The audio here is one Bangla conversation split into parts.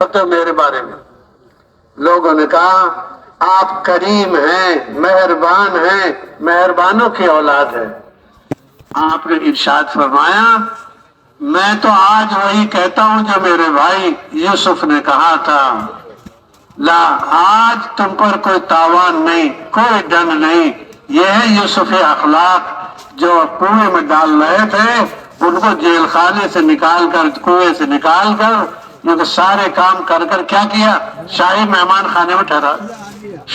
تو میرے بارے میں۔ لوگوں نے کہا، آپ کریم ہیں، مہربان ہیں، مہربانوں کی اولاد ہے آپ نے ارشاد فرمایا، میں تو آج وہی کہتا ہوں جو میرے بھائی یوسف نے کہا تھا۔ لا، آج تم پر کوئی تاوان نہیں، کوئی ڈنڈ نہیں۔ یہ ہے یوسف اخلاق، جو کنویں میں ڈال رہے تھے، ان کو جیل خانے سے نکال کر، کنویں سے نکال کر کیونکہ سارے کام کر کر کیا کیا؟ شاہی مہمان خانے میں ٹھہرا،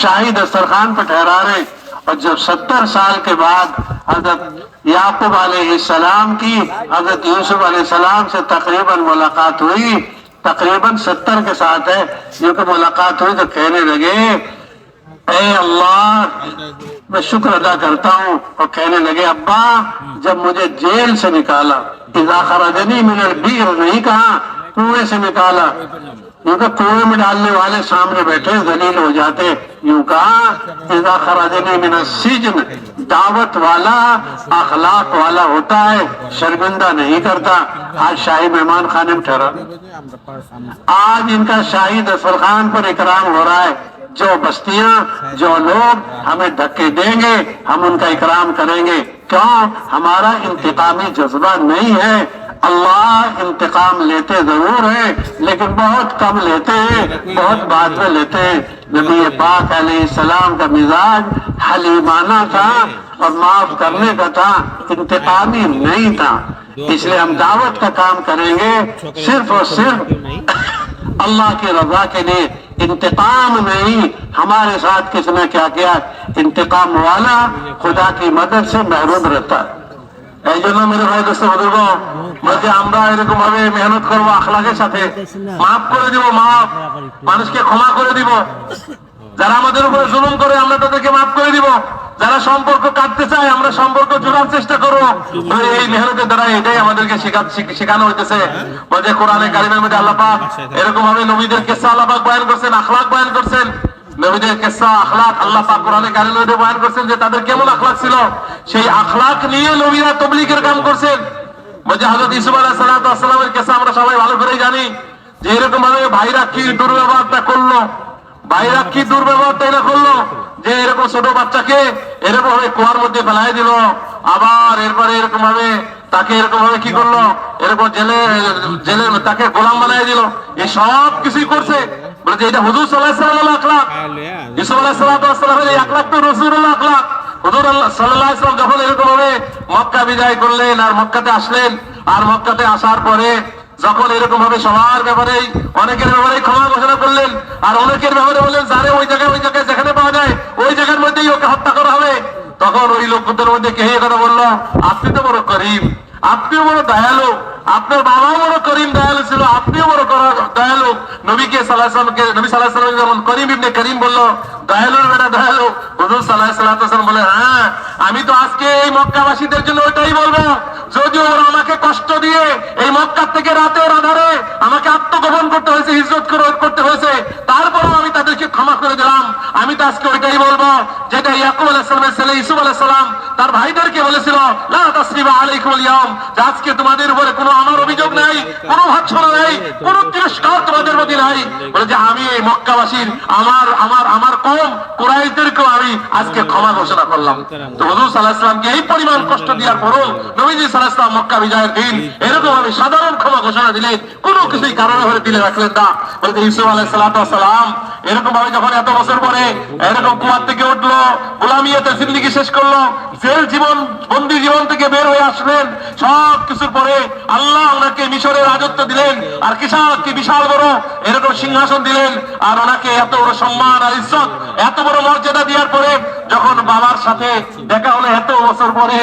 شاہی دسترخوان پہ ٹھہرا رہے اور جب ستر سال کے بعد حضرت یعقوب علیہ السلام کی، حضرت یوسف علیہ السلام سے تقریباً ملاقات ہوئی، تقریباً ستر کے ساتھ ہے جو کہ ملاقات ہوئی تو کہنے لگے، اے اللہ، میں شکر ادا کرتا ہوں، اور کہنے لگے، ابا، جب مجھے جیل سے نکالا، اذا خرجنی من البیر نہیں کہا کنویں سے نکالا؟ مطلب کنویں میں ڈالنے والے سامنے بیٹھے دلیل ہو جاتے۔ یوں کہا من السجن، دعوت والا، اخلاق والا ہوتا ہے، شرمندہ نہیں کرتا۔ آج شاہی مہمان خانے میں ٹھہرا۔ آج ان کا شاہی دسترخوان پر اکرام ہو رہا ہے۔ جو بستیاں، جو لوگ ہمیں دھکے دیں گے، ہم ان کا اکرام کریں گے۔ کیوں؟ ہمارا انتقامی جذبہ نہیں ہے۔ اللہ انتقام لیتے ضرور ہے لیکن بہت کم لیتے ہیں، بہت بعد میں لیتے ہیں۔ نبی پاک علیہ السلام کا مزاج حلیمانہ تھا اور معاف کرنے کا تھا، انتقامی نہیں تھا۔ اس لیے ہم دعوت کا کام کریں گے، صرف اور صرف اللہ کی رضا کے لیے۔ انتقام نہیں، ہمارے ساتھ کس نے کیا کیا؟ انتقام والا خدا کی مدد سے محروم رہتا۔ ہے এই জন্য মেরে ভাই, দোস্ত বুজুর্গ বলছে আমরা এরকম ভাবে মেহনত করব আখলাকের সাথে। মাফ করে দিব, মাফ। মানুষকে ক্ষমা করে দিব। যারা আমাদের উপরে জুলুম করে, আমরা তাদেরকে মাফ করে দিব। যারা সম্পর্ক কাটতে চায়, আমরা সম্পর্ক জোড়ার চেষ্টা করব। এই মেহনতের দ্বারা এটাই আমাদেরকে শেখানো হইতেছে। বলছে, কোরআনে কারিমের মধ্যে আল্লাপাক এরকম ভাবে নবীদের কেসা আল্লাপাক বয়ান করছেন, আখলাক বয়ান করছেন। নবীদের কেসা আল্লাহ পাক কোরআনে বয়ান যে তাদের কেমন ছিল? সেই নিয়ে নবীরা কাম ইসুফ আলাহ সালামের কেসা আমরা সবাই ভালো করেই জানি যে এরকম ভাবে ভাইরা কি দুর্ব্যবহারটা করল? ভাইরা কি দুর্ব্যবহারটা এরা করল? যে এরকম ছোট বাচ্চাকে এরকম ভাবে কুয়ার মধ্যে ফেলাই দিল। আবার এরপরে এরকম ভাবে তাকে এরকম ভাবে কি করল? এরকম জেলে জেলে তাকে গোলাম বানাই দিল। এই সব কিছুই করছে। বলে এটা হুজুর সাল্লাহ সাল্লাম আখলাক। ইসুফ আলাহ সাল্লামের এই আখলাক তো রসুল্লাহ আখলাক। হুজুর সাল্লাহ ইসলাম যখন এরকম ভাবে মক্কা বিদায় করলেন আর মক্কাতে আসলেন আর মক্কাতে আসার পরে যখন এরকম ভাবে সবার ব্যাপারে অনেকের ব্যাপারে ক্ষমা ঘোষণা করলেন আর অনেকের ব্যাপারে বললেন যারে ওই জায়গায় ওই জায়গায় যেখানে পাওয়া যায় ওই জায়গার মধ্যেই ওকে হত্যা করা হবে। তখন ওই লোকদের মধ্যে কে কথা বলল? আপনি তো বড় করিম আপনিও বড় দয়ালু আপনার বাবাও বড় করিম দয়ালু ছিল দয়ালু নবীকে নবী যেমন করিম ইবনে করিম বলল, দয়ালু বেটা দয়ালু? হুজুর সাল্লাহ সাল্লাহাম বলে হ্যাঁ আমি তো আজকে এই মক্কাবাসীদের জন্য ওইটাই বলব। যদিও ওরা আমাকে কষ্ট দিয়ে এই মক্কা থেকে রাতের আধারে আমাকে আত্মগোপন করতে হয়েছে, হিজরত করে- করতে হয়েছে তাদেরকে ক্ষমা করে দিলাম। আমি তো আজকে ওইটাই বলব, যেটা ইয়াকুব আলাইসালামের ছেলে ইসুফ আলাইসালাম তার ভাইদেরকে বলেছিল আজকে তোমাদের উপরে কোনো আমার অভিযোগ নাই, কোনো ভাচ্ছনা নাই, কোনো তিরস্কার তোমাদের প্রতি নাই। বলে যে আমি এই মক্কাবাসীর, আমার আমার আমার কম কুরাইশদেরকেও আমি আজকে ক্ষমা ঘোষণা করলাম। তো হুজুর সাল্লাহ সাল্লামকে এই পরিমাণ কষ্ট দেওয়ার পরও নবীজি সাল্লাহ সাল্লাম মক্কা বিজয়ের দিন এরকম ভাবে সাধারণ ক্ষমা ঘোষণা দিলেন, কোনো কিছুই কারণে হয়ে দিলে রাখলেন না। বলতে ইসুফ আলাহ সাল্লাম এরকম ভাবে যখন এত বছর পরে এরকম কুয়ার থেকে উঠল, গোলামিয়াতে জিন্দিগি শেষ করল, জেল জীবন, বন্দি জীবন থেকে বের হয়ে আসলেন। সব কিছুর পরে আল্লাহ ওনাকে মিশরের রাজত্ব দিলেন। আর কিসাক কি বিশাল বড়, এরকম সিংহাসন দিলেন। আর ওনাকে এত বড় সম্মান আর ইজ্জত, এত বড় মর্যাদা দেওয়ার পরে যখন বাবার সাথে দেখা হলো, এত বছর পরে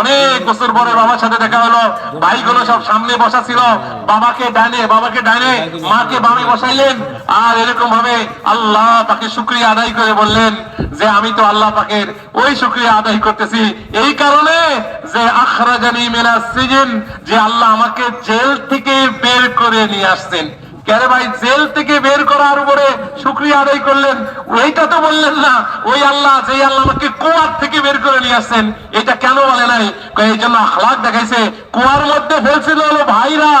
অনেক বছর পরে বাবার সাথে দেখা হলো। ভাইগুলো সব সামনে বসা ছিল। বাবাকে ডানে বাবাকে ডানে, মাকে বামে বসাইলেন। আর এরকম ভাবে আল্লাহ তাকে শুক্রিয়া আদায় করে বললেন যে, আমি তো আল্লাহ পাকের ওই শুক্রিয়া আদায় করতেছি। এই কারণে যে, আখরাজানি মেনা সিজন, যে আল্লাহ আমাকে জেল থেকে বের করে নিয়ে আসছেন। কেন ভাই? জেল থেকে বের করার উপরে শুক্রিয়া আদায় করলেন। ওইটা তো বললেন না, ওই আল্লাহ যে আল্লাহ আমাকে কুয়ার থেকে বের করে নিয়ে আসছেন, এটা এই জন্য আখলাক দেখাইছে। কুয়ার মধ্যে ফেলছিল হলো ভাইরা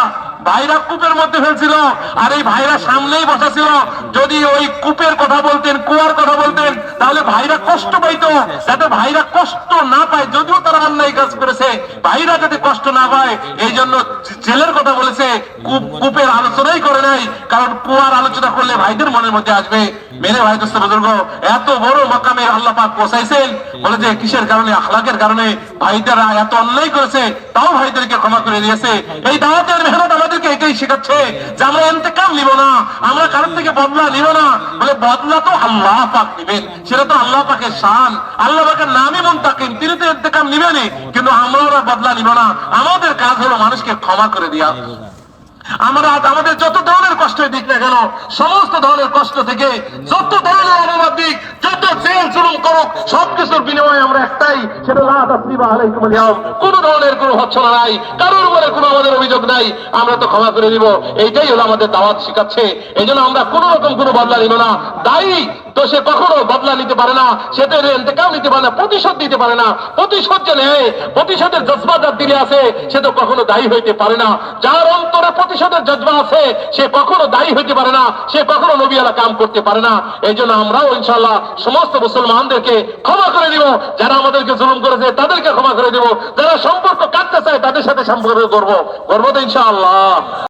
ভাইরা কূপের মধ্যে ফেলছিল। আর এই ভাইরা সামনেই বসা ছিল যদি ওই কূপের কথা বলতেন, কুয়ার কথা বলতেন ভাইরা কষ্ট পাইতো, যাতে ভাইরা কষ্ট না পায়, যদিও তারা অন্যায় কাজ করেছে, ভাইরা যাতে কষ্ট না পায় এই জন্য জেলের কথা বলেছে কূপের আলোচনাই করে নাই, কারণ কুয়ার আলোচনা করলে ভাইদের মনের মধ্যে আসবে। মেরে ভাই দোস্ত বুজুর্গ, এত বড় মাকামে আল্লাহ পাক পৌঁছাইছেন, বলে যে কিসের কারণে, আখলাকের কারণে ভাইদেরা এত অন্যায় করেছে, তাও ভাইদেরকে ক্ষমা করে দিয়েছে। এই দাওয়াতের মেহনত আমাদেরকে এটাই শেখাচ্ছে যে আমরা এতেকাম নিব না, আমরা কারোর থেকে বদলা নিব না, বলে বদলা তো আল্লাহ পাক নিবেন, সেটা তো আল্লাহ পাকের শান, আল্লাহ পাকের নামই মন তাকেন তিনি তো এতেকাম নিবেনই কিন্তু আমরা ওরা বদলা নিব না। আমাদের কাজ হলো মানুষকে ক্ষমা করে দেওয়া আমরা আজ আমাদের যত ধরনের কষ্ট দিক না কেন, সমস্ত ধরনের কষ্ট থেকে যত ধরনের অপবাদ দিক, যত জেল জুলুম করুক, সবকিছুর বিনিময়ে আমরা একটাই, সেটা কোন ধরনের কোনো হচ্ছনা নাই, কারোর উপরে কোনো আমাদের অভিযোগ নাই, আমরা তো ক্ষমা করে দিব। এইটাই হলো আমাদের দাওয়াত শিখাচ্ছে। এই আমরা কোনো রকম কোনো বদলা নিব না। দায়ী তো সে কখনো বদলা নিতে পারে না, সে তো এতেকাও নিতে পারে না, প্রতিশোধ দিতে পারে না। প্রতিশোধ যে নেয়, প্রতিশোধের জজবা যার দিলে আছে, সে তো কখনো দায়ী হইতে পারে না। যার অন্তরে প্রতিশোধের জজবা আছে, সে কখনো দায়ী হইতে পারে না, সে কখনো নবীলা কাম করতে পারে না। এই জন্য আমরাও ইনশাল্লাহ সমস্ত মুসলমানদেরকে ক্ষমা করে দিব, যারা আমাদেরকে জুলুম করেছে, তাদেরকে ক্ষমা করে দিব, যারা সম্পর্ক কাটতে চায়, তাদের সাথে সম্পর্ক করব। করব তো ইনশাআল্লাহ।